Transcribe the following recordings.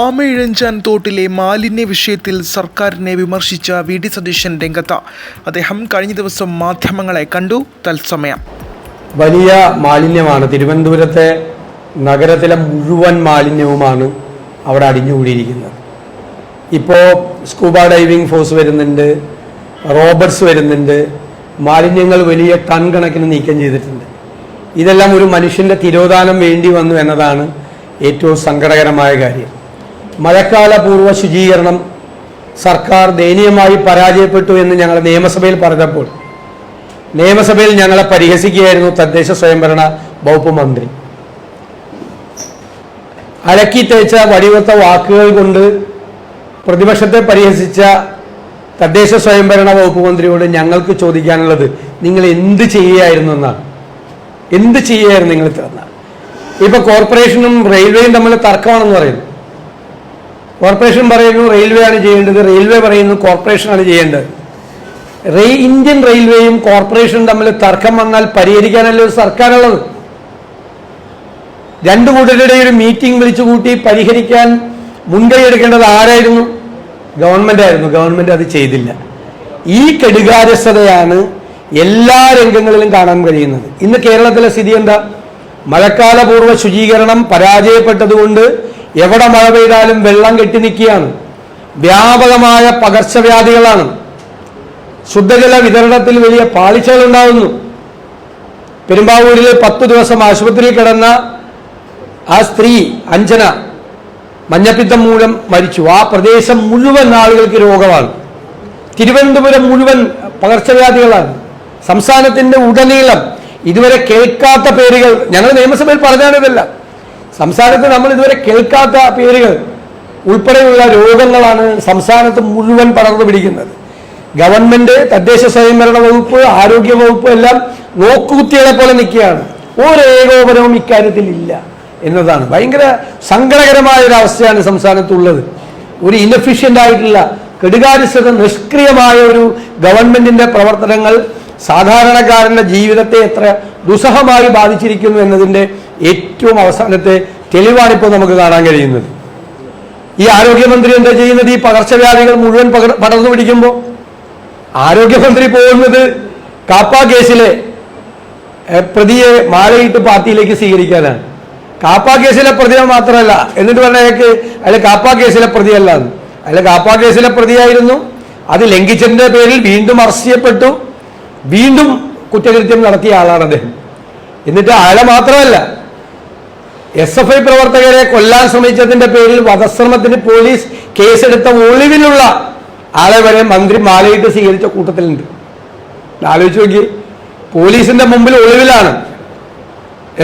ആമയിഴഞ്ചാൻ തോട്ടിലെ മാലിന്യ വിഷയത്തിൽ സർക്കാരിനെ വിമർശിച്ച വി ഡി സതീശൻ രംഗത്ത് അദ്ദേഹം കഴിഞ്ഞ ദിവസം മാധ്യമങ്ങളെ കണ്ടു. തത്സമയം. വലിയ മാലിന്യമാണ്. തിരുവനന്തപുരത്തെ നഗരത്തിലെ മുഴുവൻ മാലിന്യവുമാണ് അവിടെ അടിഞ്ഞുകൂടിയിരിക്കുന്നത്. ഇപ്പോൾ സ്കൂബ ഡൈവിംഗ് ഫോഴ്സ് വരുന്നുണ്ട് റോബർട്സ് വരുന്നുണ്ട് മാലിന്യങ്ങൾ വലിയ ടൺ കണക്കിന് നീക്കം ചെയ്തിട്ടുണ്ട്. ഇതെല്ലാം ഒരു മനുഷ്യന്റെ തിരോധാനം വേണ്ടി വന്നു എന്നതാണ് ഏറ്റവും സങ്കടകരമായ കാര്യം. മഴക്കാല പൂർവ ശുചീകരണം സർക്കാർ ദയനീയമായി പരാജയപ്പെട്ടു എന്ന് ഞങ്ങൾ നിയമസഭയിൽ പറഞ്ഞപ്പോൾ നിയമസഭയിൽ ഞങ്ങളെ പരിഹസിക്കുകയായിരുന്നു തദ്ദേശ സ്വയംഭരണ വകുപ്പ് മന്ത്രി. അലക്കി തേച്ച വടിവത്ത വാക്കുകൾ കൊണ്ട് പ്രതിപക്ഷത്തെ പരിഹസിച്ച തദ്ദേശ സ്വയംഭരണ വകുപ്പ് മന്ത്രിയോട് ഞങ്ങൾക്ക് ചോദിക്കാനുള്ളത് നിങ്ങൾ എന്ത് ചെയ്യുകയായിരുന്നു എന്നാണ് എന്ത് ചെയ്യുകയായിരുന്നു നിങ്ങൾ എന്നാണ് ഇപ്പൊ കോർപ്പറേഷനും റെയിൽവേയും തമ്മിൽ തർക്കമാണെന്ന് പറയുന്നു. കോർപ്പറേഷൻ പറയുന്നു റെയിൽവേ ആണ് ചെയ്യേണ്ടത് റെയിൽവേ പറയുന്നു കോർപ്പറേഷനാണ് ചെയ്യേണ്ടത്. റെയിൽ ഇന്ത്യൻ റെയിൽവേയും കോർപ്പറേഷനും തമ്മിൽ തർക്കം വന്നാൽ പരിഹരിക്കാനല്ലേ ഒരു സർക്കാരുള്ളത്? രണ്ടു കൂട്ടരുടെ ഒരു മീറ്റിംഗ് വിളിച്ചു കൂട്ടി പരിഹരിക്കാൻ മുൻകൈ എടുക്കേണ്ടത് ആരായിരുന്നു? ഗവൺമെന്റ് ആയിരുന്നു. ഗവൺമെന്റ് അത് ചെയ്തില്ല. ഈ കെടുകാര്യസ്ഥതയാണ് എല്ലാ രംഗങ്ങളിലും കാണാൻ കഴിയുന്നത്. ഇന്ന് കേരളത്തിലെ സ്ഥിതി എന്താ? മഴക്കാലപൂർവ ശുചീകരണം പരാജയപ്പെട്ടതുകൊണ്ട് എവിടെ മഴ പെയ്താലും വെള്ളം കെട്ടി നിൽക്കുകയാണ്. വ്യാപകമായ പകർച്ചവ്യാധികളാണ്. ശുദ്ധജല വിതരണത്തിൽ വലിയ പാളിച്ചകൾ ഉണ്ടാകുന്നു പെരുമ്പാവൂരിൽ പത്തു ദിവസം ആശുപത്രിയിൽ കിടന്ന ആ സ്ത്രീ അഞ്ജന മഞ്ഞപ്പിത്തം മൂലം മരിച്ചു. ആ പ്രദേശം മുഴുവൻ ആളുകൾക്ക് രോഗമാണ്. തിരുവനന്തപുരം മുഴുവൻ പകർച്ചവ്യാധികളാണ്. സംസ്ഥാനത്തിന്റെ ഉടനീളം ഇതുവരെ കേൾക്കാത്ത പേരുകൾ ഞങ്ങൾ നിയമസഭയിൽ പറഞ്ഞാണിതല്ല സംസ്ഥാനത്ത് നമ്മൾ ഇതുവരെ കേൾക്കാത്ത പേരുകൾ ഉൾപ്പെടെയുള്ള രോഗങ്ങളാണ് സംസ്ഥാനത്ത് മുഴുവൻ പടർന്നു പിടിക്കുന്നത്. ഗവൺമെന്റ് തദ്ദേശ സ്വയംഭരണ വകുപ്പ് ആരോഗ്യ വകുപ്പ് എല്ലാം നോക്കുകുത്തികളെ പോലെ നിൽക്കുകയാണ്. ഒരു ഏകോപനവും ഇക്കാര്യത്തിൽ ഇല്ല എന്നതാണ്. ഭയങ്കര സങ്കടകരമായ ഒരു അവസ്ഥയാണ് സംസ്ഥാനത്തുള്ളത് ഒരു ഇനഫിഷ്യന്റ് ആയിട്ടുള്ള കെടുകാര്യസ്ഥത നിഷ്ക്രിയമായ ഒരു ഗവൺമെന്റിന്റെ പ്രവർത്തനങ്ങൾ സാധാരണക്കാരന്റെ ജീവിതത്തെ എത്ര ദുസ്സഹമായി ബാധിച്ചിരിക്കുന്നു എന്നതിന്റെ ഏറ്റവും അവസാനത്തെ തെളിവാണിപ്പോൾ നമുക്ക് കാണാൻ കഴിയുന്നത്. ഈ ആരോഗ്യമന്ത്രി എന്താ ചെയ്യുന്നത്? ഈ പകർച്ചവ്യാധികൾ മുഴുവൻ പടർന്നു പിടിക്കുമ്പോൾ ആരോഗ്യമന്ത്രി പോകുന്നത് കാപ്പ കേസിലെ പ്രതിയെ മാലയിട്ട് പാർട്ടിയിലേക്ക് സ്വീകരിക്കാനാണ്. കാപ്പ കേസിലെ പ്രതിയെ മാത്രമല്ല എന്നിട്ട് പറഞ്ഞ അയാൾക്ക് അയാൾ കാപ്പ കേസിലെ പ്രതിയല്ല. അയാൾ കാപ്പ കേസിലെ പ്രതിയായിരുന്നു. അത് ലംഘിച്ചതിന്റെ പേരിൽ വീണ്ടും അറസ്റ്റ് ചെയ്യപ്പെട്ടു. വീണ്ടും കുറ്റകൃത്യം നടത്തിയ ആളാണ് അദ്ദേഹം. എന്നിട്ട് അയാളെ മാത്രമല്ല എസ് എഫ് ഐ പ്രവർത്തകരെ കൊല്ലാൻ ശ്രമിച്ചതിന്റെ പേരിൽ വധശ്രമത്തിന് പോലീസ് കേസെടുത്ത ഒളിവിലുള്ള ആളെ വരെ മന്ത്രി മാലയിട്ട് സ്വീകരിച്ച കൂട്ടത്തിലുണ്ട്. ആലോചിച്ച് നോക്കി പോലീസിന്റെ മുമ്പിൽ ഒളിവിലാണ്.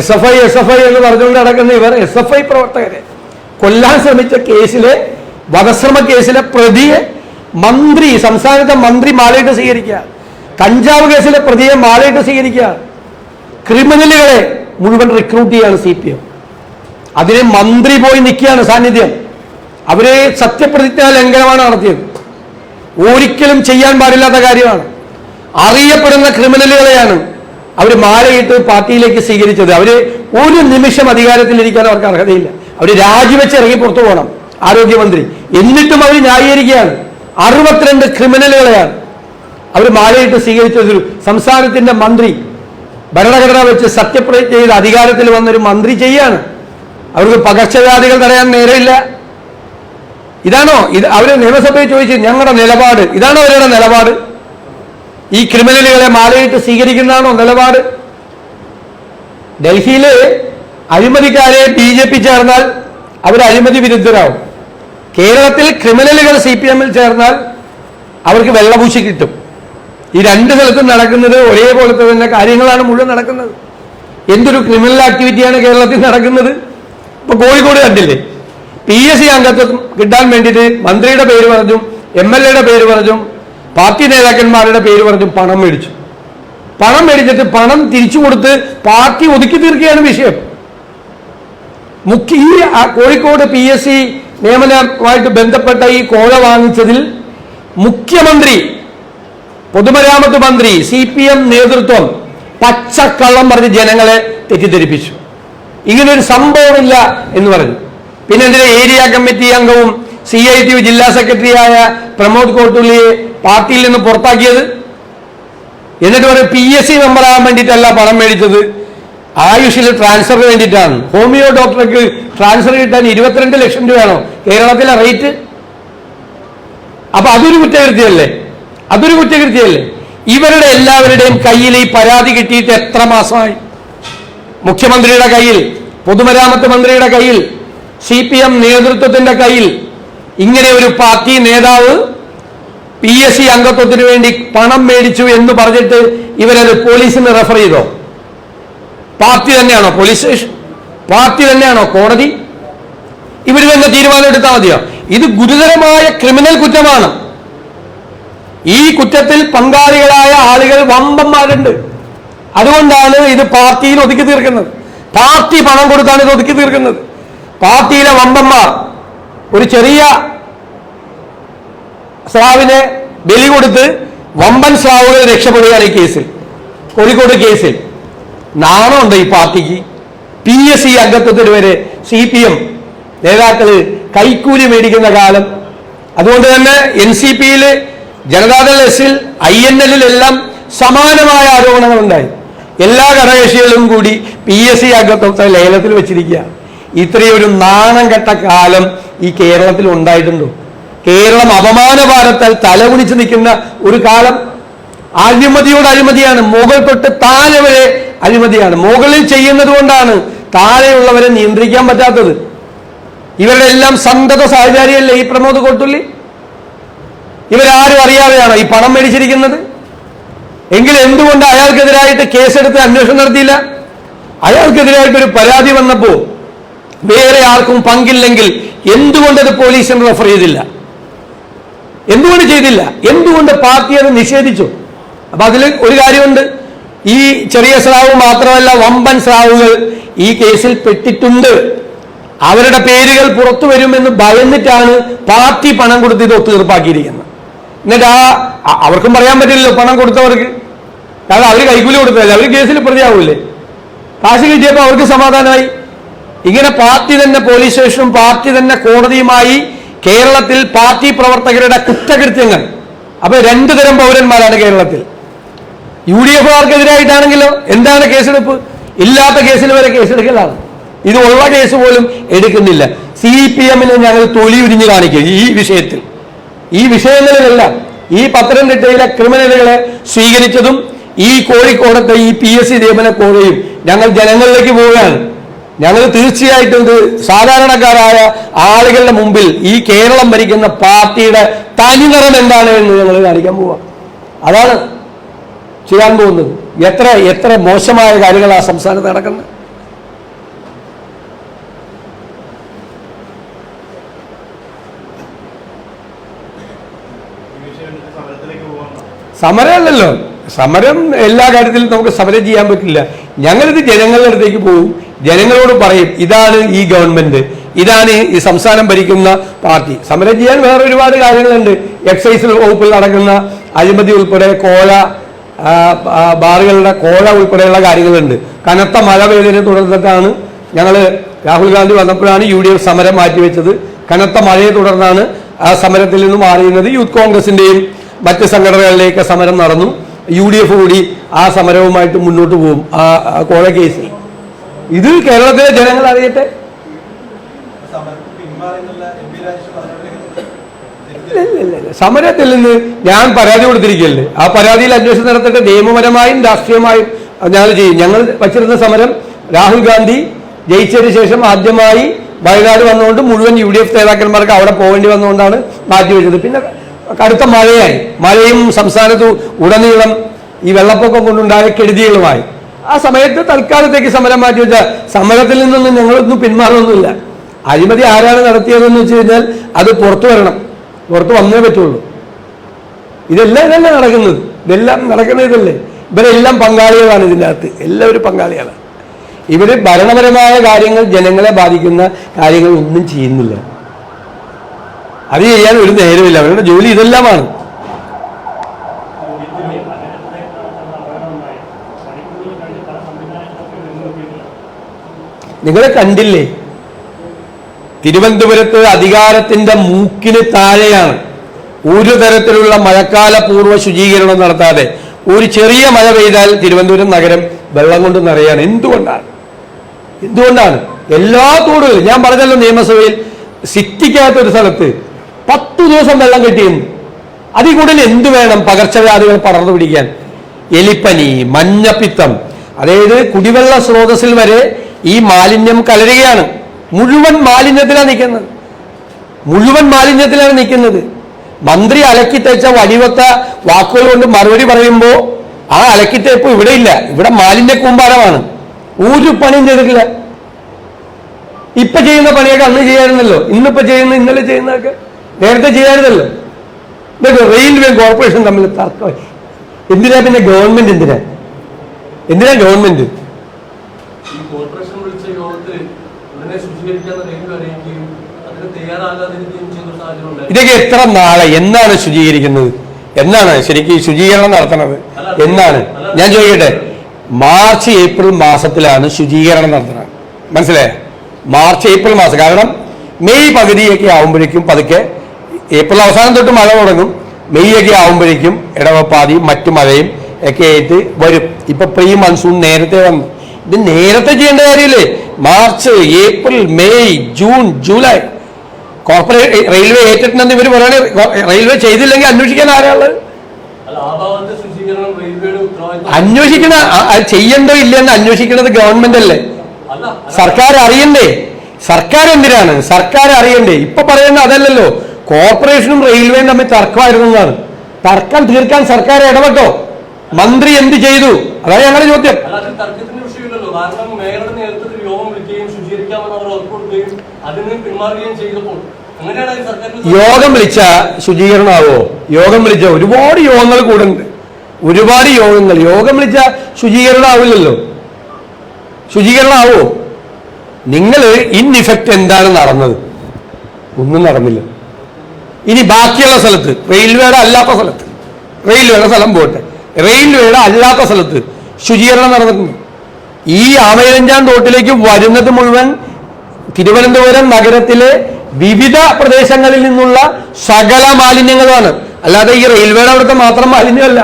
S F I S F I എന്ന് പറഞ്ഞുകൊണ്ട് നടക്കുന്ന ഇവർ എസ് എഫ് ഐ പ്രവർത്തകരെ കൊല്ലാൻ ശ്രമിച്ച കേസിലെ വധശ്രമ കേസിലെ പ്രതിയെ മന്ത്രി സംസ്ഥാനത്തെ മന്ത്രി മാലയിട്ട് സ്വീകരിക്കുക. കഞ്ചാവ് കേസിലെ പ്രതിയെ മാലയിട്ട് സ്വീകരിക്കുക. ക്രിമിനലുകളെ മുഴുവൻ റിക്രൂട്ട് ചെയ്യാണ് സി പി എം. അതിന് മന്ത്രി പോയി നിൽക്കുകയാണ് സാന്നിധ്യം. അവർ സത്യപ്രതിജ്ഞാ ലംഘനമാണ് നടത്തിയത്. ഒരിക്കലും ചെയ്യാൻ പാടില്ലാത്ത കാര്യമാണ്. അറിയപ്പെടുന്ന ക്രിമിനലുകളെയാണ് അവർ മാലയിട്ട് പാർട്ടിയിലേക്ക് സ്വീകരിച്ചത്. അവർ ഒരു നിമിഷം അധികാരത്തിലിരിക്കാൻ അവർക്ക് അർഹതയില്ല. അവർ രാജിവെച്ച് ഇറങ്ങി പുറത്തു പോകണം ആരോഗ്യമന്ത്രി. എന്നിട്ടും അവർ ന്യായീകരിക്കുകയാണ്. അറുപത്തിരണ്ട് ക്രിമിനലുകളെയാണ് അവർ മാലയിട്ട് സ്വീകരിച്ചത്. ഒരു സംസ്ഥാനത്തിന്റെ മന്ത്രി ഭരണഘടന വെച്ച് സത്യപ്രതിജ്ഞ ചെയ്ത് അധികാരത്തിൽ വന്നൊരു മന്ത്രി ചെയ്യാണ്. അവർക്ക് പകർച്ചവ്യാധികൾ തടയാൻ നേരമില്ല ഇതാണോ? ഇത് അവർ നിയമസഭയിൽ ചോദിച്ചു ഞങ്ങളുടെ നിലപാട്. ഇതാണോ അവരുടെ നിലപാട്? ഈ ക്രിമിനലുകളെ മാലയിട്ട് സ്വീകരിക്കുന്നതാണോ നിലപാട്? ഡൽഹിയിലെ അഴിമതിക്കാരെ ബി ജെ പി ചേർന്നാൽ അവർ അഴിമതി വിരുദ്ധരാകും കേരളത്തിൽ ക്രിമിനലുകൾ സി പി എമ്മിൽ ചേർന്നാൽ അവർക്ക് വെള്ളപൂശി കിട്ടും. ഈ രണ്ട് സ്ഥലത്തും നടക്കുന്നത് ഒരേപോലത്തെ തന്നെ കാര്യങ്ങളാണ് മുഴുവൻ നടക്കുന്നത്. എന്തൊരു ക്രിമിനൽ ആക്ടിവിറ്റിയാണ് കേരളത്തിൽ നടക്കുന്നത്? ഇപ്പൊ കോഴിക്കോട് കണ്ടില്ലേ? പി എസ് സി അംഗത്വം കിട്ടാൻ വേണ്ടിയിട്ട് മന്ത്രിയുടെ പേര് പറഞ്ഞും എം എൽ എയുടെ പേര് പറഞ്ഞും പാർട്ടി നേതാക്കന്മാരുടെ പേര് പറഞ്ഞും പണം മേടിച്ചു. പണം മേടിച്ചിട്ട് പണം തിരിച്ചു കൊടുത്ത് പാർട്ടി ഒതുക്കി തീർക്കുകയാണ് വിഷയം. മുഖ്യ ഈ കോഴിക്കോട് പി എസ് സി നിയമനവുമായിട്ട് ബന്ധപ്പെട്ട ഈ കോഴ വാങ്ങിച്ചതിൽ മുഖ്യമന്ത്രി പൊതുമരാമത്ത് മന്ത്രി സി പി എം നേതൃത്വം പച്ചക്കള്ളം പറഞ്ഞ് ജനങ്ങളെ തെറ്റിദ്ധരിപ്പിച്ചു. ഇങ്ങനൊരു സംഭവമില്ല എന്ന് പറഞ്ഞു. പിന്നെ എന്തിനാ ഏരിയ കമ്മിറ്റി അംഗവും സി ഐ ടി ജില്ലാ സെക്രട്ടറിയായ പ്രമോദ് കോട്ടുള്ളിയെ പാർട്ടിയിൽ നിന്ന് പുറത്താക്കിയത്. എന്നിട്ട് പറയും പി എസ് സി മെമ്പറാകാൻ വേണ്ടിയിട്ടല്ല പണം മേടിച്ചത്. ആയുഷിൽ ട്രാൻസ്ഫർ വേണ്ടിയിട്ടാണ്. ഹോമിയോ ഡോക്ടർക്ക് ട്രാൻസ്ഫർ കിട്ടാൻ ഇരുപത്തിരണ്ട് ലക്ഷം രൂപയാണോ കേരളത്തിലെ റേറ്റ് അപ്പൊ അതൊരു കുറ്റകൃത്യമല്ലേ അതൊരു കുറ്റകൃത്യമല്ലേ ഇവരുടെ എല്ലാവരുടെയും കയ്യിൽ ഈ പരാതി കിട്ടിയിട്ട് എത്ര മാസമായി? മുഖ്യമന്ത്രിയുടെ കയ്യിൽ പൊതുമരാമത്ത് മന്ത്രിയുടെ കയ്യിൽ സി പി എം നേതൃത്വത്തിന്റെ കയ്യിൽ ഇങ്ങനെ ഒരു പാർട്ടി നേതാവ് പി എസ് സി അംഗത്വത്തിന് വേണ്ടി പണം മേടിച്ചു എന്ന് പറഞ്ഞിട്ട് ഇവരത് പോലീസിന് റെഫർ ചെയ്തോ? പാർട്ടി തന്നെയാണോ പോലീസ് സ്റ്റേഷൻ? പാർട്ടി തന്നെയാണോ കോടതി? ഇവർ തന്നെ തീരുമാനം എടുത്താൽ മതിയോ? ഇത് ഗുരുതരമായ ക്രിമിനൽ കുറ്റമാണ്. ഈ കുറ്റത്തിൽ പങ്കാളികളായ ആളുകൾ വമ്പന്മാരുണ്ട്. അതുകൊണ്ടാണ് ഇത് പാർട്ടിയിൽ ഒതുക്കി തീർക്കുന്നത്. പാർട്ടി പണം കൊടുത്താണ് ഇത് ഒതുക്കി തീർക്കുന്നത്. പാർട്ടിയിലെ വമ്പന്മാർ ഒരു ചെറിയ സ്രാവിനെ ബലി കൊടുത്ത് വമ്പൻ സ്രാവുകൾ രക്ഷപ്പെടുകയാണ് ഈ കേസിൽ. കോഴിക്കോട് കേസിൽ. നാണമുണ്ട് ഈ പാർട്ടിക്ക്. പി എസ് സി അംഗത്വത്തിന് വരെ സി പി എം നേതാക്കൾ കൈക്കൂലി മേടിക്കുന്ന കാലം. അതുകൊണ്ട് തന്നെ എൻ സി പിയിൽ ജനതാദൾ എസിൽ ഐ എൻ എല്ലിലെല്ലാം സമാനമായ ആരോപണങ്ങൾ ഉണ്ടായി എല്ലാ ഘടകകക്ഷികളും കൂടി പി എസ് സി അംഗത്വത്തെ ലേലത്തിൽ വെച്ചിരിക്കുക. ഇത്രയൊരു നാണം കെട്ട കാലം ഈ കേരളത്തിൽ ഉണ്ടായിട്ടുണ്ടോ? കേരളം അപമാനഭാരത്താൽ തലകുനിച്ച് നിൽക്കുന്ന ഒരു കാലം അഴിമതിയോട് അഴിമതിയാണ്. മുകൾ തൊട്ട് താഴെ വരെ അഴിമതിയാണ്. മുകളിൽ ചെയ്യുന്നത് കൊണ്ടാണ് താഴെയുള്ളവരെ നിയന്ത്രിക്കാൻ പറ്റാത്തത്. ഇവരുടെ എല്ലാം സന്തത സഹചാരിയല്ലേ ഈ പ്രമോദ് കൊട്ടുള്ളി? ഇവരാരും അറിയാതെയാണോ ഈ പണം മേടിച്ചിരിക്കുന്നത്? എങ്കിൽ എന്തുകൊണ്ട് അയാൾക്കെതിരായിട്ട് കേസെടുത്ത് അന്വേഷണം നടത്തിയില്ല? അയാൾക്കെതിരായിട്ട് ഒരു പരാതി വന്നപ്പോ വേറെ ആർക്കും പങ്കില്ലെങ്കിൽ എന്തുകൊണ്ട് അത് പോലീസിന് റെഫർ ചെയ്തില്ല? എന്തുകൊണ്ട് ചെയ്തില്ല? എന്തുകൊണ്ട് പാർട്ടി അത് നിഷേധിച്ചു? അപ്പൊ അതിൽ ഒരു കാര്യമുണ്ട്. ഈ ചെറിയ സ്രാവ് മാത്രമല്ല വമ്പൻ സ്രാവുകൾ ഈ കേസിൽ പെട്ടിട്ടുണ്ട്. അവരുടെ പേരുകൾ പുറത്തു വരുമെന്ന് ഭയന്നിട്ടാണ് പാർട്ടി പണം കൊടുത്ത് ഇത് ഒത്തുതീർപ്പാക്കിയിരിക്കുന്നത്. എന്നിട്ട് ആ അവർക്കും പറയാൻ പറ്റില്ലല്ലോ പണം കൊടുത്തവർക്ക്. കാരണം അവർ കൈക്കൂലി കൊടുത്തതല്ലേ? അവർ കേസിൽ പ്രതിയാവൂലേ? കാശ് കിട്ടിയപ്പോൾ അവർക്ക് സമാധാനമായി. ഇങ്ങനെ പാർട്ടി തന്നെ പോലീസ് സ്റ്റേഷനും പാർട്ടി തന്നെ കോടതിയുമായി കേരളത്തിൽ പാർട്ടി പ്രവർത്തകരുടെ കുറ്റകൃത്യങ്ങൾ. അപ്പൊ രണ്ടു തരം പൗരന്മാരാണ് കേരളത്തിൽ. യു ഡി എഫുകാർക്കെതിരായിട്ടാണെങ്കിലോ എന്താണ് കേസെടുപ്പ്? ഇല്ലാത്ത കേസിൽ വരെ കേസെടുക്കലാണ്. ഇത് ഉള്ള കേസ് പോലും എടുക്കുന്നില്ല. സി പി എമ്മിനെ ഞങ്ങൾ തൊലി ഉരിഞ്ഞു കാണിക്കും ഈ വിഷയത്തിൽ. ഈ വിഷയങ്ങളിലെല്ലാം ഈ പത്തനംതിട്ടയിലെ ക്രിമിനലുകളെ സ്വീകരിച്ചതും ഈ കോഴിക്കോടത്തെ ഈ പി എസ് സി നിയമന ഞങ്ങൾ ജനങ്ങളിലേക്ക് പോവുകയാണ്. ഞങ്ങൾ തീർച്ചയായിട്ടും സാധാരണക്കാരായ ആളുകളുടെ മുമ്പിൽ ഈ കേരളം ഭരിക്കുന്ന പാർട്ടിയുടെ തനിനിറം എന്താണ് എന്ന് ഞങ്ങൾ കാണിക്കാൻ പോവാം. അതാണ് ചെയ്യാൻ പോകുന്നത്. എത്ര എത്ര മോശമായ കാര്യങ്ങളാണ് സംസ്ഥാനത്ത് നടക്കുന്നത്. സമരമല്ലല്ലോ. സമരം എല്ലാ കാര്യത്തിലും നമുക്ക് സമരം ചെയ്യാൻ പറ്റില്ല. ഞങ്ങളിത് ജനങ്ങളുടെ അടുത്തേക്ക് പോകും. ജനങ്ങളോട് പറയും ഇതാണ് ഈ ഗവൺമെന്റ്. ഇതാണ് ഈ സംസ്ഥാനം ഭരിക്കുന്ന പാർട്ടി. സമരം ചെയ്യാൻ വേറെ ഒരുപാട് കാര്യങ്ങളുണ്ട്. എക്സൈസ് വകുപ്പിൽ നടക്കുന്ന അഴിമതി ഉൾപ്പെടെ കോഴ ബാറുകളുടെ കോഴ ഉൾപ്പെടെയുള്ള കാര്യങ്ങളുണ്ട്. കനത്ത മഴ പെയ്തതിനെ തുടർന്നിട്ടാണ് ഞങ്ങൾ രാഹുൽ ഗാന്ധി വന്നപ്പോഴാണ് യു ഡി എഫ് സമരം മാറ്റിവെച്ചത്. കനത്ത മഴയെ തുടർന്നാണ് ആ സമരത്തിൽ നിന്ന് മാറിയുന്നത് യൂത്ത് കോൺഗ്രസിന്റെയും മറ്റ് സംഘടനകളിലേക്ക് സമരം നടന്നു. യു ഡി എഫ് കൂടി ആ സമരവുമായിട്ട് മുന്നോട്ട് പോകും ആ കോഴ കേസിൽ. ഇത് കേരളത്തിലെ ജനങ്ങൾ അറിയട്ടെ. സമരത്തിൽ നിന്ന് ഞാൻ പരാതി കൊടുത്തിരിക്കുകയല്ലേ ആ പരാതിയിൽ അന്വേഷണം നടത്തിയിട്ട് നിയമപരമായും രാഷ്ട്രീയമായും ഞാൻ ചെയ്യും. ഞങ്ങൾ വച്ചിരുന്ന സമരം രാഹുൽ ഗാന്ധി ജയിച്ചതിന് ശേഷം ആദ്യമായി വയനാട് വന്നുകൊണ്ട് മുഴുവൻ യു ഡി എഫ് നേതാക്കന്മാർക്ക് അവിടെ പോകേണ്ടി വന്നുകൊണ്ടാണ് മാറ്റിവെച്ചത് പിന്നെ കടുത്ത മഴയായി. മഴയും സംസ്ഥാനത്ത് ഉടനീളം ഈ വെള്ളപ്പൊക്കം കൊണ്ടുണ്ടായ കെടുതികളുമായി. ആ സമയത്ത് തൽക്കാലത്തേക്ക് സമരം മാറ്റി വെച്ചാൽ സമരത്തിൽ നിന്നൊന്നും ഞങ്ങളൊന്നും പിന്മാറുന്നില്ല. അഴിമതി ആരാണ് നടത്തിയതെന്ന് വെച്ച് കഴിഞ്ഞാൽ അത് പുറത്തു വരണം. പുറത്ത് വന്നേ പറ്റുള്ളൂ. ഇതെല്ലാം ഇതല്ലേ നടക്കുന്നത്? ഇതെല്ലാം നടക്കുന്ന ഇതല്ലേ? ഇവരെല്ലാം പങ്കാളികളാണ് ഇതിന്റെ അകത്ത് എല്ലാവരും പങ്കാളികളാണ്. ഇവർ ഭരണപരമായ കാര്യങ്ങൾ ജനങ്ങളെ ബാധിക്കുന്ന കാര്യങ്ങൾ ഒന്നും ചെയ്യുന്നില്ല. അത് ചെയ്യാൻ ഒരു നേരമില്ല. അവരുടെ ജോലി ഇതെല്ലാമാണ്. നിങ്ങളെ കണ്ടില്ലേ? തിരുവനന്തപുരത്ത് അധികാരത്തിന്റെ മൂക്കിന് താഴെയാണ്. ഒരു തരത്തിലുള്ള മഴക്കാല പൂർവ ശുചീകരണം നടത്താതെ ഒരു ചെറിയ മഴ പെയ്താൽ തിരുവനന്തപുരം നഗരം വെള്ളം കൊണ്ട് നിറയാണ്. എന്തുകൊണ്ടാണ്? എന്തുകൊണ്ടാണ്? എല്ലാ തോടുകളും ഞാൻ പറഞ്ഞല്ലോ നിയമസഭയിൽ സിറ്റിക്കകത്തൊരു സ്ഥലത്ത് പത്തു ദിവസം വെള്ളം കിട്ടിയിരുന്നു അതിൽ കൂടുതൽ എന്ത് വേണം? പകർച്ചവ്യാധികൾ പടർന്നു പിടിക്കാൻ. എലിപ്പനി മഞ്ഞപ്പിത്തം. അതായത് കുടിവെള്ള സ്രോതസ്സിൽ വരെ ഈ മാലിന്യം കലരുകയാണ്. മുഴുവൻ മാലിന്യത്തിലാണ് നിൽക്കുന്നത്. മുഴുവൻ മാലിന്യത്തിലാണ് നിൽക്കുന്നത്. മന്ത്രി അലക്കി തേച്ച വടിവത്ത വാക്കുകൾ കൊണ്ട് മറുപടി പറയുമ്പോൾ ആ അലക്കിത്തേപ്പ് ഇവിടെ ഇല്ല. ഇവിടെ മാലിന്യ കൂമ്പാരമാണ്. ഒരു പണിയും ചെയ്തിട്ടില്ല. ഇപ്പൊ ചെയ്യുന്ന പണിയൊക്കെ അന്ന് ചെയ്യാറുണ്ടല്ലോ. ഇന്നിപ്പോ ചെയ്യുന്ന ഇന്നലെ ചെയ്യുന്നതൊക്കെ നേരത്തെ ചെയ്യാറുണ്ടല്ലോ ഇതൊക്കെ റെയിൽവേ കോർപ്പറേഷൻ തമ്മിൽ തർക്കമായി എന്തിനാ പിന്നെ ഗവൺമെന്റ് എന്തിനാ? എന്തിനാ ഗവൺമെന്റ്? ഇതൊക്കെ എത്ര നാളെ എന്നാണ് ശുചീകരിക്കുന്നത്? എന്നാണ്? ശരിക്കും ശുചീകരണം നടത്തണത് എന്നാണ്? ഞാൻ ചോദിക്കട്ടെ. മാർച്ച് ഏപ്രിൽ മാസത്തിലാണ് ശുചീകരണം നടത്തുന്നത്. മനസ്സിലായോ? മാർച്ച് ഏപ്രിൽ മാസം. കാരണം മെയ് പകുതിയൊക്കെ ആവുമ്പോഴേക്കും പതുക്കെ ഏപ്രിൽ അവസാനം തൊട്ട് മഴ തുടങ്ങും. മെയ് ഒക്കെ ആകുമ്പോഴേക്കും ഇടവപ്പാതി മറ്റു മഴയും ഒക്കെ ആയിട്ട് വരും. ഇപ്പൊ പ്രീ മൺസൂൺ നേരത്തെ വന്നു. ഇത് നേരത്തെ ചെയ്യേണ്ട കാര്യമില്ലേ? March April May June July. Corporate railway ഏറ്റെടുത്തെന്ന് ഇവർ പറയണേ. റെയിൽവേ ചെയ്തില്ലെങ്കിൽ അന്വേഷിക്കാൻ ആരാൾ അന്വേഷിക്കണ ചെയ്യണ്ടോ ഇല്ലെന്ന് അന്വേഷിക്കുന്നത് ഗവൺമെന്റ് അല്ല, സർക്കാർ അറിയണ്ടേ? സർക്കാർ എന്തിനാണ്? സർക്കാർ അറിയണ്ടേ? ഇപ്പൊ പറയുന്ന അതല്ലല്ലോ. കോർപ്പറേഷനും റെയിൽവേയും തമ്മിൽ തർക്കമായിരുന്നതാണ് തർക്കം തീർക്കാൻ സർക്കാർ ഇടപെട്ടോ മന്ത്രി എന്ത് ചെയ്തു? അതാണ് ഞങ്ങളുടെ ചോദ്യം. യോഗം വിളിച്ച ശുചീകരണമാവോ? യോഗം വിളിച്ച ഒരുപാട് യോഗങ്ങൾ കൂടെ ഉണ്ട് ഒരുപാട് യോഗങ്ങൾ. യോഗം വിളിച്ച ശുചീകരണം ആവില്ലല്ലോ ശുചീകരണം ആവോ നിങ്ങൾ ഇൻ ഇഫക്റ്റ് എന്താണ് നടന്നത്? ഒന്നും നടന്നില്ല. ഇനി ബാക്കിയുള്ള സ്ഥലത്ത് റെയിൽവേയുടെ അല്ലാത്ത സ്ഥലത്ത് റെയിൽവേയുടെ സ്ഥലം പോട്ടെ. റെയിൽവേയുടെ അല്ലാത്ത സ്ഥലത്ത് ശുചീകരണം നടന്നിട്ടുണ്ട്. ഈ ആമയിലഞ്ചാം തോട്ടിലേക്ക് വരുന്നത് മുഴുവൻ തിരുവനന്തപുരം നഗരത്തിലെ വിവിധ പ്രദേശങ്ങളിൽ നിന്നുള്ള സകല മാലിന്യങ്ങളാണ്. അല്ലാതെ ഈ റെയിൽവേയുടെ അവിടുത്തെ മാത്രം മാലിന്യമല്ല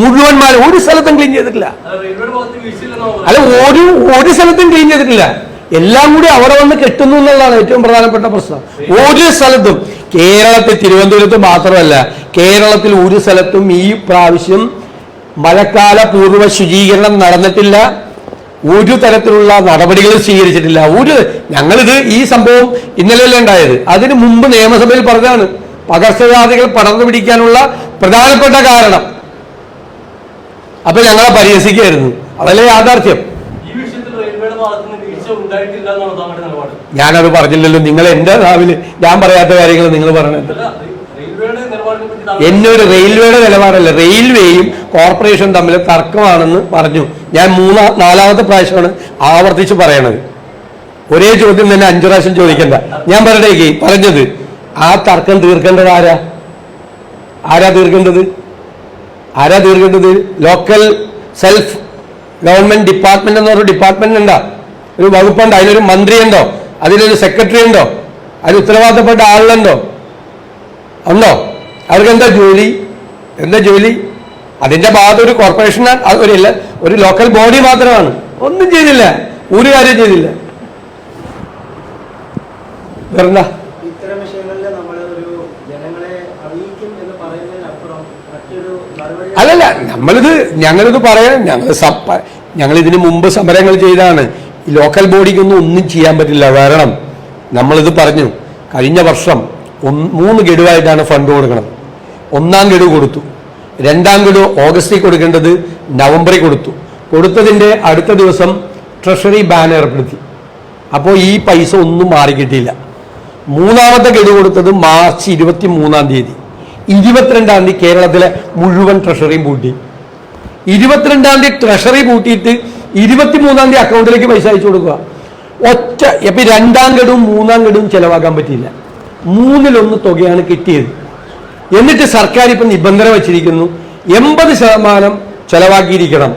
മുഴുവൻ മാലിന്യം ഒരു സ്ഥലത്തും ക്ലീൻ ചെയ്തിട്ടില്ല. അല്ല ഒരു ഒരു സ്ഥലത്തും ക്ലീൻ ചെയ്തിട്ടില്ല. എല്ലാം കൂടി അവിടെ വന്ന് കെട്ടുന്നു എന്നുള്ളതാണ് ഏറ്റവും പ്രധാനപ്പെട്ട പ്രശ്നം. ഒരു സ്ഥലത്തും കേരളത്തിൽ തിരുവനന്തപുരത്ത് മാത്രമല്ല കേരളത്തിൽ ഒരു സ്ഥലത്തും ഈ പ്രാവശ്യം മഴക്കാല പൂർവ ശുചീകരണം നടന്നിട്ടില്ല. ഒരു തരത്തിലുള്ള നടപടികൾ സ്വീകരിച്ചിട്ടില്ല. ഒരു ഞങ്ങളിത് ഈ സംഭവം ഇന്നലെയല്ലേ ഉണ്ടായത്? അതിന് മുമ്പ് നിയമസഭയിൽ പറഞ്ഞതാണ് പകർച്ചവ്യാധികൾ പടർന്നു പിടിക്കാനുള്ള പ്രധാനപ്പെട്ട കാരണം. അപ്പൊ ഞങ്ങളെ പരിഹസിക്കായിരുന്നു അതല്ലേ യാഥാർത്ഥ്യം. ഈ വിഷയത്തിൽ ഞാനത് പറഞ്ഞില്ലല്ലോ. നിങ്ങൾ എന്റെ നാവിൽ ഞാൻ പറയാത്ത കാര്യങ്ങൾ നിങ്ങൾ പറഞ്ഞത്. എന്നൊരു റെയിൽവേയുടെ നിലപാടല്ല. റെയിൽവേയും കോർപ്പറേഷനും തമ്മിൽ തർക്കമാണെന്ന് പറഞ്ഞു. ഞാൻ മൂന്നാ നാലാമത്തെ പ്രാവശ്യമാണ് ആവർത്തിച്ച് പറയണത്. ഒരേ ചോദ്യം തന്നെ അഞ്ചു പ്രാവശ്യം ചോദിക്കണ്ട. ഞാൻ പറയട്ടേക്ക് പറഞ്ഞത്. ആ തർക്കം തീർക്കേണ്ടത് ആരാ? ആരാ തീർക്കേണ്ടത്? ആരാ തീർക്കേണ്ടത്? ലോക്കൽ സെൽഫ് ഗവൺമെന്റ് ഡിപ്പാർട്ട്മെന്റ് എന്ന് പറഞ്ഞ ഡിപ്പാർട്ട്മെന്റ് ഉണ്ടോ? ഒരു വകുപ്പുണ്ടോ. അതിനൊരു മന്ത്രി ഉണ്ടോ അതിനൊരു സെക്രട്ടറി ഉണ്ടോ അതിന് ഉത്തരവാദിത്തപ്പെട്ട ആളുണ്ടോ? ഉണ്ടോ? അവർക്ക് എന്താ ജോലി? എന്താ ജോലി? അതിന്റെ ഭാഗത്ത് ഒരു കോർപ്പറേഷൻ ഒരു ഒരു ലോക്കൽ ബോഡി മാത്രമാണ്. ഒന്നും ചെയ്തില്ല. ഒരു കാര്യം ചെയ്തില്ല. വേറെന്താ? അല്ലല്ല നമ്മളിത് ഞങ്ങളിത് പറയാൻ ഞങ്ങൾ ഞങ്ങൾ ഇതിനു മുമ്പ് സമരങ്ങൾ ചെയ്താണ്. ലോക്കൽ ബോഡിക്കൊന്നും ഒന്നും ചെയ്യാൻ പറ്റില്ല. കാരണം നമ്മളിത് പറഞ്ഞു കഴിഞ്ഞ വർഷം മൂന്ന് ഗഡുവായിട്ടാണ് ഫണ്ട് കൊടുക്കുന്നത് ഒന്നാം ഗഡു കൊടുത്തു. രണ്ടാം ഗഡു ഓഗസ്റ്റിൽ കൊടുക്കേണ്ടത് നവംബറിൽ കൊടുത്തു. കൊടുത്തതിന്റെ അടുത്ത ദിവസം ട്രഷറി ബാൻ ഏർപ്പെടുത്തി. അപ്പോൾ ഈ പൈസ ഒന്നും മാറിക്കിട്ടിയില്ല മൂന്നാമത്തെ ഗഡു കൊടുത്തത് മാർച്ച് ഇരുപത്തി മൂന്നാം തീയതി. ഇരുപത്തിരണ്ടാം തീയതി കേരളത്തിലെ മുഴുവൻ ട്രഷറിയും പൂട്ടി. ഇരുപത്തിരണ്ടാം തീയതി ട്രഷറി പൂട്ടിയിട്ട് ഇരുപത്തിമൂന്നാം തീയതി അക്കൗണ്ടിലേക്ക് പൈസ അയച്ചു കൊടുക്കുക. ഒറ്റ ഇപ്പൊ രണ്ടാം ഗഡും മൂന്നാം ഗഡും ചെലവാക്കാൻ പറ്റിയില്ല. മൂന്നിലൊന്ന് തുകയാണ് കിട്ടിയത്. എന്നിട്ട് സർക്കാർ ഇപ്പം നിബന്ധന വച്ചിരിക്കുന്നു എൺപത് ശതമാനം ചെലവാക്കിയിരിക്കണം.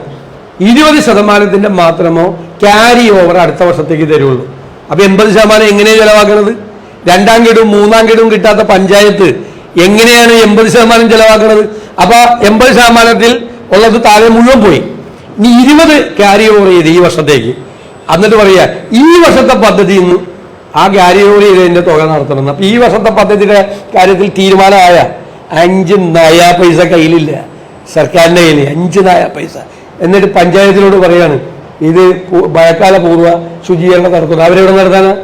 ഇരുപത് ശതമാനത്തിന്റെ മാത്രമോ ക്യാരി ഓവർ അടുത്ത വർഷത്തേക്ക് തരുള്ളൂ. അപ്പൊ എൺപത് ശതമാനം എങ്ങനെയാണ് ചെലവാക്കണത്? രണ്ടാം ഗഡും മൂന്നാം ഗഡും കിട്ടാത്ത പഞ്ചായത്ത് എങ്ങനെയാണ് എൺപത് ശതമാനം ചെലവാക്കുന്നത് അപ്പൊ എൺപത് ശതമാനത്തിൽ ഉള്ളത് താഴെ മുഴുവൻ പോയി. ഇനി ഇരുപത് ക്യാരി ഓവർ ചെയ്ത് ഈ വർഷത്തേക്ക്. എന്നിട്ട് പറയുക ഈ വർഷത്തെ പദ്ധതിയിൽ നിന്ന് ആ ക്യാരി ഓവർ ചെയ്തതിന്റെ തുക നടത്തണം. അപ്പൊ ഈ വർഷത്തെ പദ്ധതിയുടെ കാര്യത്തിൽ തീരുമാനമായ അഞ്ച് നയ പൈസ കയ്യിലില്ല. സർക്കാരിന്റെ കയ്യിൽ അഞ്ച് നയ പൈസ. എന്നിട്ട് പഞ്ചായത്തിനോട് പറയാണ് ഇത് മഴക്കാല പൂർവ ശുചീകരണം നടത്തുന്നത്. അവരെവിടെ നടത്താനാ?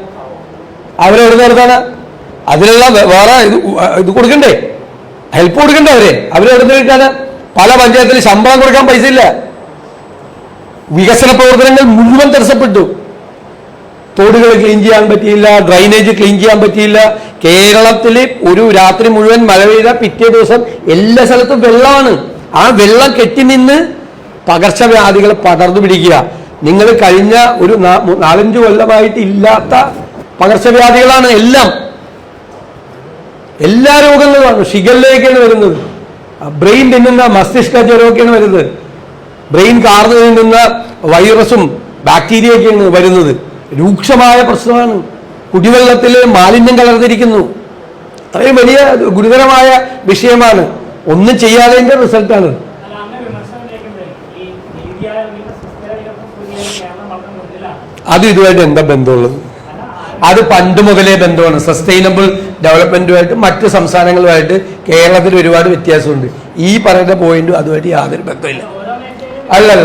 അവരെവിടെ നടത്താനാ? അതിനുള്ള വേ- വേറെ ഇത് ഇത് കൊടുക്കണ്ടേ? ഹെൽപ്പ് കൊടുക്കണ്ടേ അവരെ? അവരെവിടെ നിന്ന് കിട്ടാനാ പല പഞ്ചായത്തിൽ ശമ്പളം കൊടുക്കാൻ പൈസ ഇല്ല. വികസന പ്രവർത്തനങ്ങൾ മുഴുവൻ തടസ്സപ്പെട്ടു. തോടുകൾ ക്ലീൻ ചെയ്യാൻ പറ്റിയില്ല ഡ്രൈനേജ് ക്ലീൻ ചെയ്യാൻ പറ്റിയില്ല. കേരളത്തിൽ ഒരു രാത്രി മുഴുവൻ മഴ പെയ്ത പിറ്റേ ദിവസം എല്ലാ സ്ഥലത്തും വെള്ളമാണ്. ആ വെള്ളം കെട്ടി നിന്ന് പകർച്ചവ്യാധികൾ പടർന്നു പിടിക്കുക. നിങ്ങൾ കഴിഞ്ഞ ഒരു നാലഞ്ചു കൊല്ലമായിട്ട് ഇല്ലാത്ത പകർച്ചവ്യാധികളാണ് എല്ലാം. എല്ലാ രോഗങ്ങളുമാണ്. ഷിഗല്ലയൊക്കെയാണ് വരുന്നത്. ബ്രെയിൻ തിന്നുന്ന മസ്തിഷ്ക ജ്വരമൊക്കെയാണ് വരുന്നത്. ബ്രെയിൻ കാർന്നു തിന്നുന്ന വൈറസും ബാക്ടീരിയയൊക്കെയാണ് വരുന്നത്. രൂക്ഷമായ പ്രശ്നമാണ്. കുടിവെള്ളത്തിൽ മാലിന്യം കലർന്നിരിക്കുന്നു. അത്രയും വലിയ ഗുരുതരമായ വിഷയമാണ്. ഒന്നും ചെയ്യാതെ റിസൾട്ടാണ്. അത് ഇതുമായിട്ട് എന്താ ബന്ധമുള്ളത്? അത് പണ്ട് മുതലേ ബന്ധമാണ്. സസ്റ്റൈനബിൾ ഡെവലപ്മെന്റുമായിട്ട് മറ്റ് സംസ്ഥാനങ്ങളുമായിട്ട് കേരളത്തിൽ ഒരുപാട് വ്യത്യാസമുണ്ട്. ഈ പറയുന്ന പോയിന്റും അതുമായിട്ട് യാതൊരു ബന്ധമില്ല അല്ലല്ല.